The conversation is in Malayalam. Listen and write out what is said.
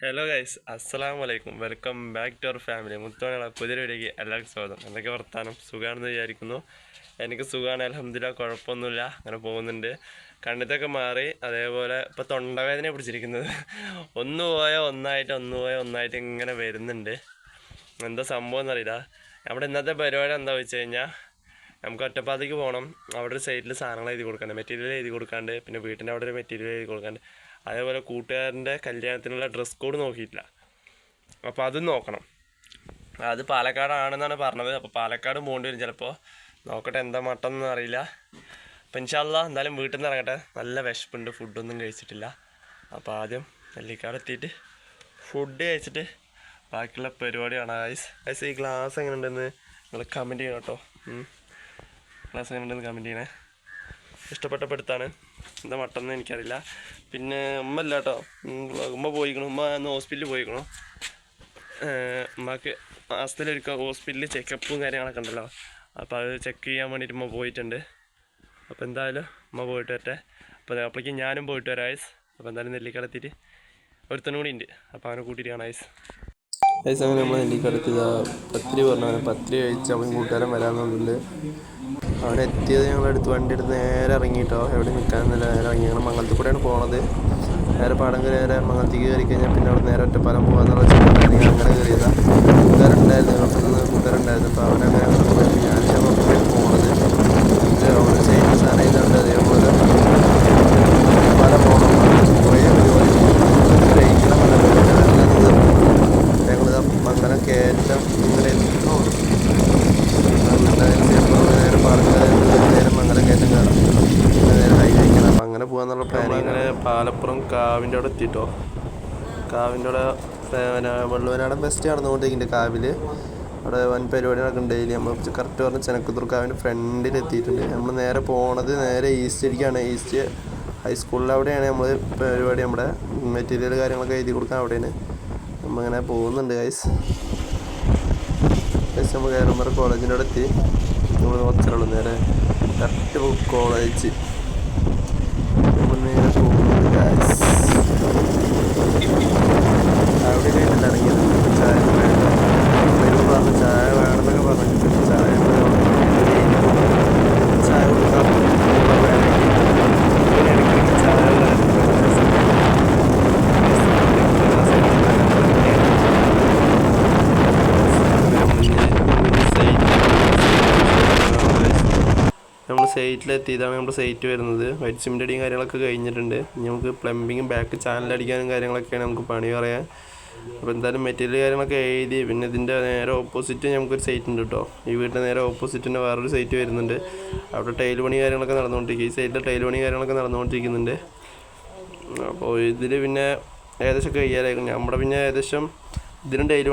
ഹലോ ഗൈസ് അസ്സലാമു വലൈക്കും welcome back to our family മുത്തോണുള്ള പുതിയ വീഡിയോക്ക് എല്ലാവർക്കും സ്വാഗതം. എന്തൊക്കെ വർത്താനം? സുഖമാണെന്ന് വിചാരിക്കുന്നു. എനിക്ക് സുഖമാണ് അലഹമ്മദില്ല കുഴപ്പമൊന്നുമില്ല. അങ്ങനെ പോകുന്നുണ്ട്. കണ്ണിത്തൊക്കെ മാറി. അതേപോലെ ഇപ്പോൾ തൊണ്ടവേദന പിടിച്ചിരിക്കുന്നത്. ഒന്ന് പോയ ഒന്നായിട്ട് ഒന്ന് പോയ ഒന്നായിട്ട് ഇങ്ങനെ വരുന്നുണ്ട്. എന്താ സംഭവം എന്നറിയില്ല. നമ്മുടെ ഇന്നത്തെ പരിപാടി എന്താ വെച്ച് കഴിഞ്ഞാൽ നമുക്ക് ഒറ്റപ്പാതയ്ക്ക് പോകണം അവിടെ ഒരു സൈഡിൽ സാധനങ്ങൾ എഴുതി കൊടുക്കാണ്ട് മെറ്റീരിയൽ എഴുതി കൊടുക്കാണ്ട് പിന്നെ വീട്ടിന്റെ അവിടെ ഒരു മെറ്റീരിയൽ എഴുതി കൊടുക്കാണ്ട് അതേപോലെ കൂട്ടുകാരന്റെ കല്യാണത്തിനുള്ള ഡ്രസ് കോഡ് നോക്കിയിട്ടില്ല. അപ്പോൾ അതും നോക്കണം. അത് പാലക്കാടാണെന്നാണ് പറഞ്ഞത്. അപ്പോൾ പാലക്കാട് പോകേണ്ടി വരും ചിലപ്പോൾ നോക്കട്ടെ എന്താ മട്ടം എന്നൊന്നും അറിയില്ല. അപ്പം ഇൻഷാല്ല എന്തായാലും വീട്ടിൽ നിന്ന് ഇറങ്ങട്ടെ. നല്ല വിശപ്പുണ്ട് ഫുഡൊന്നും കഴിച്ചിട്ടില്ല. അപ്പോൾ ആദ്യം നെല്ലിക്കാട് എത്തിയിട്ട് ഫുഡ് കഴിച്ചിട്ട് ബാക്കിയുള്ള പരിപാടിയാണ് ഐസ് ഐസ് ഈ ഗ്ലാസ് എങ്ങനെ ഉണ്ടെന്ന് നിങ്ങൾ കമന്റ് ചെയ്യണം കേട്ടോ. ഗ്ലാസ് എങ്ങനെ ഉണ്ടെന്ന് കമന്റ് ചെയ്യണേ. ഇഷ്ടപ്പെട്ടപ്പോൾ പെടുത്താണ്. എന്താ മട്ടെന്ന് എനിക്കറിയില്ല. പിന്നെ ഉമ്മ അല്ല കേട്ടോ ഉമ്മ പോയിക്കണു. ഉമ്മ അന്ന് ഹോസ്പിറ്റലിൽ പോയിക്കണു. ഉമ്മക്ക് മാസത്തിലൊരിക്കൽ ഹോസ്പിറ്റലിൽ ചെക്കപ്പും കാര്യങ്ങളൊക്കെ ഉണ്ടല്ലോ. അപ്പോൾ അത് ചെക്ക് ചെയ്യാൻ വേണ്ടിയിട്ട് ഉമ്മ പോയിട്ടുണ്ട്. അപ്പോൾ എന്തായാലും ഉമ്മ പോയിട്ട് വരട്ടെ. അപ്പോൾ അപ്പോഴേക്കും ഞാനും പോയിട്ട് വരാം ഐസ്. അപ്പോൾ എന്തായാലും നെല്ലിക്കടത്തിയിട്ട് ഒരുത്തനും കൂടി ഉണ്ട് അപ്പോൾ അവനെ കൂട്ടിയിട്ട് കാണാം ഐസ്. ഐസ് അങ്ങനെ നമ്മൾ നെല്ലിക്കടത്ത് പത്തിരി പറഞ്ഞു പത്തിരി കഴിച്ച് അവൻ കൂട്ടുകാരൻ വരാമെന്നുണ്ട് അവിടെ എത്തിയത് ഞങ്ങൾ വണ്ടി എടുത്ത് നേരെ ഇറങ്ങിയിട്ടോ എവിടെ നിൽക്കാമെന്നില്ല നേരെ ഇറങ്ങി. ഞങ്ങൾ മംഗലത്തിൽ കൂടെയാണ് പോണത്. നേരെ പാടം കയറി നേരെ മംഗലത്തേക്ക് കയറി കഴിഞ്ഞാൽ പിന്നെ അവിടെ നേരെ ഒറ്റപ്പാലം പോകാന്നുള്ള ചിന്തയാണ് അങ്ങനെ കയറിയതാണ് കൂട്ടുകാരുണ്ടായിരുന്നു അപ്പുറത്ത് കൂട്ടുകാരുണ്ടായിരുന്നു അപ്പോൾ അവനങ്ങനെ ഞാൻ ഒപ്പമാണ് പോണത് എന്നിട്ട് അവിടെ ചെയ്യുന്ന സാധനം ഇതുണ്ട് അതേപോലെ ഒറ്റപ്പാലം പോകണം കുറേ ബ്രേക്കിലും ഞങ്ങൾ മംഗലം കയറ്റം ഇങ്ങനെ എത്തുന്നു നേരെ പാലക്കാട് നേരെ മംഗലം കയറ്റം കയറാം പിന്നെ നേരെ ഹൈവേക്കണം അപ്പം അങ്ങനെ പോകാന്നുള്ള പ്ലാനിങ് അങ്ങനെ പാലപ്പുറം കാവിന്റെ അവിടെ എത്തിയിട്ടോ കാവിന്റെ അവിടെ വെള്ളുവനാടൻ ഫെസ്റ്റ് നടന്നുകൊണ്ടിരിക്കുന്നുണ്ട് കാവിൽ അവിടെ വൻ പരിപാടി നടക്കുന്നുണ്ട് ഡെയിലി. നമ്മൾ കറക്റ്റ് പറഞ്ഞ ചെനക്കുത്തൂർ കാവിന്റെ ഫ്രണ്ടിൽ എത്തിയിട്ടുണ്ട്. നമ്മൾ നേരെ പോണത് നേരെ ഈസ്റ്റിലേക്കാണ് ഈസ്റ്റ് ഹൈസ്കൂളിൽ അവിടെയാണ് നമ്മൾ പരിപാടി നമ്മുടെ മെറ്റീരിയൽ കാര്യങ്ങളൊക്കെ എഴുതി കൊടുക്കാൻ അവിടെയാണ്. നമ്മളിങ്ങനെ പോകുന്നുണ്ട് ഗൈസ് ഗൈസ് നമ്മൾ കയറുമ്പോൾ കോളേജിന്റെ അവിടെ എത്തി. നമ്മൾ കുറച്ചുള്ളൂ നേരെ. കറക്റ്റ് കോളേജ് നമ്മൾ സൈറ്റിലെത്തി ഇതാണ് നമ്മുടെ സൈറ്റ് വരുന്നത്. വൈറ്റ് സിമെന്റ് അടിയും കാര്യങ്ങളൊക്കെ കഴിഞ്ഞിട്ടുണ്ട്. ഇനി നമുക്ക് പ്ലംബിങ്ങും ബാക്ക് ചാനൽ അടിക്കാനും കാര്യങ്ങളൊക്കെയാണ് നമുക്ക് പണി പറയാൻ. അപ്പോൾ എന്തായാലും മെറ്റീരിയൽ കാര്യങ്ങളൊക്കെ എഴുതി പിന്നെ ഇതിന്റെ നേരെ ഓപ്പോസിറ്റ് നമുക്കൊരു സൈറ്റ് ഉണ്ട് കേട്ടോ ഈ വീടിന്റെ നേരെ ഓപ്പോസിറ്റ് തന്നെ വേറൊരു സൈറ്റ് വരുന്നുണ്ട്. അവിടെ ടൈൽ പണി കാര്യങ്ങളൊക്കെ നടന്നുകൊണ്ടിരിക്കും. ഈ സൈറ്റിൽ ടൈൽ പണി കാര്യങ്ങളൊക്കെ നടന്നുകൊണ്ടിരിക്കുന്നുണ്ട്. അപ്പോൾ ഇതിൽ പിന്നെ ഏകദേശം കഴിയാറായിരിക്കും നമ്മുടെ പിന്നെ ഏകദേശം ഇതിനും ടൈൽ പണി